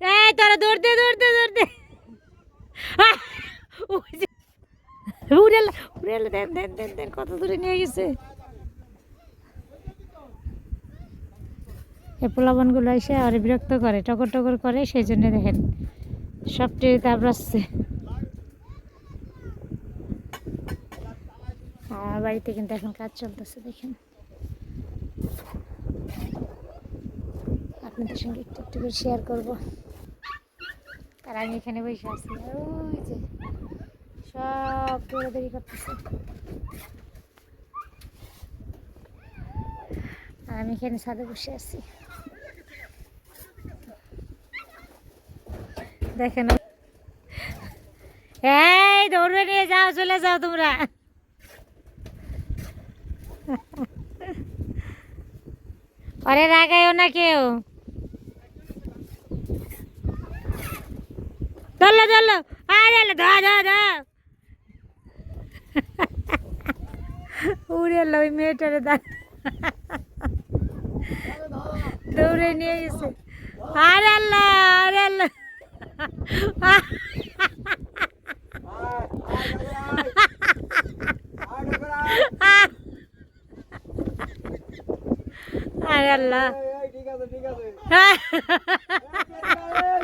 এই, তোরা দৌড়তে দৌড়তে দৌড়তে। আহ! ওই যে- উড়ে উড়ে কত দূরে নিয়ে গেছে। এই পোলাবনগুলো এসে আর বিরক্ত করে টকর টকর করে, সেই জন্য দেখেন, সব টিভিতে আবড়াচ্ছে আমার বাড়িতে কিন্তু এখন কাজ চলতেছে, দেখেন। আপনাদের সঙ্গে একটু একটু করে শেয়ার করব। আর আমি এখানে বসে আছি। ওই যে, সব দৌড়াদৌড়ি করতেছে। আর আমি এখানে ছাদে বসে আছি। দেখেন এই দৌড়বে নিয়ে যাও, চলে যাও তোমরা। আরে রাগাইও না কেউ। ধরলো ধরলো। আরে ধা ধা ধা উড়ে এলো ওই মেয়েটারে দা দৌড়ে নিয়ে গেছে। আরে আল্লাহ আরে আল্লাহ। আরে আল্লাহ। এই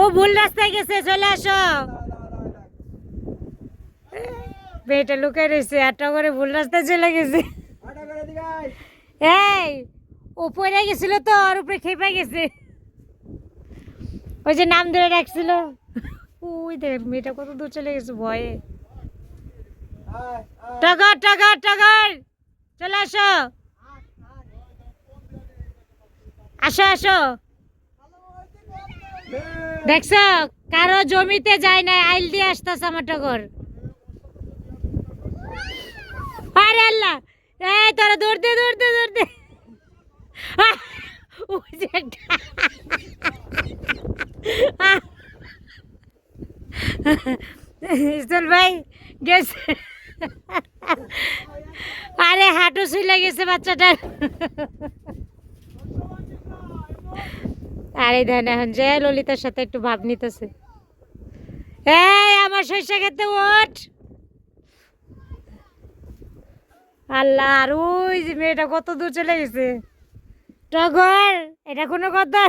ও ভুল রাস্তায় গেছে, চলে আসো। মেয়েটা লুকাই রয়েছে আটটা করে ভুল রাস্তায় চলে গেছে। এই, ও পড়ে গেছিল তো, ওর উপরে খেপে গেছে। ওই যে নাম ধরে রাখছিল ওই দেখ মেয়েটা কত দূর চলে গেছে, ভয়ে। টগর টগর টগর, চলে আসো। আসো আসো। দেখছ? কারও জমিতে যায় না আইল দিয়ে আসতেছে আমার টগর আরে আল্লাহ! এই তোরা দৌড়তে দৌড়তে আহ! ওই যে একটা- ইসল ভাই, গেছে। আরে হাঁটু শুলে গেছে বাচ্চাটার। আরে দেন এখন যে ললিতার সাথে একটু ভাব নিতেছে। এই আমার শস্য খেতে ওঠ। আল্লাহ আর ওই যে মেয়েটা কত দূর চলে গেছে। টগর এটা কোনো কথা?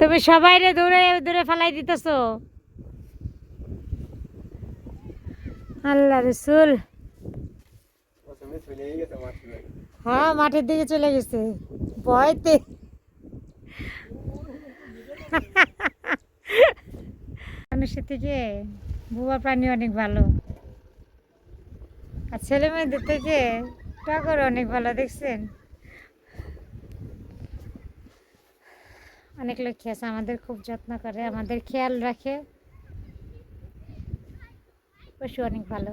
তুমি সবাই রে দূরে দূরে ফেলাই দিতেছো। আল্লাহ রসুল। হ্যাঁ মাঠের দিকে চলে গেছে। ভয়তে। মানুষের থেকে বুবা প্রাণী অনেক ভালো। আর ছেলে মেয়েদের থেকে টগর অনেক ভালো, দেখছেন? অনেক লক্ষ্মী আছে, আমাদের খুব যত্ন করে, আমাদের খেয়াল রাখে। পশু অনেক ভালো।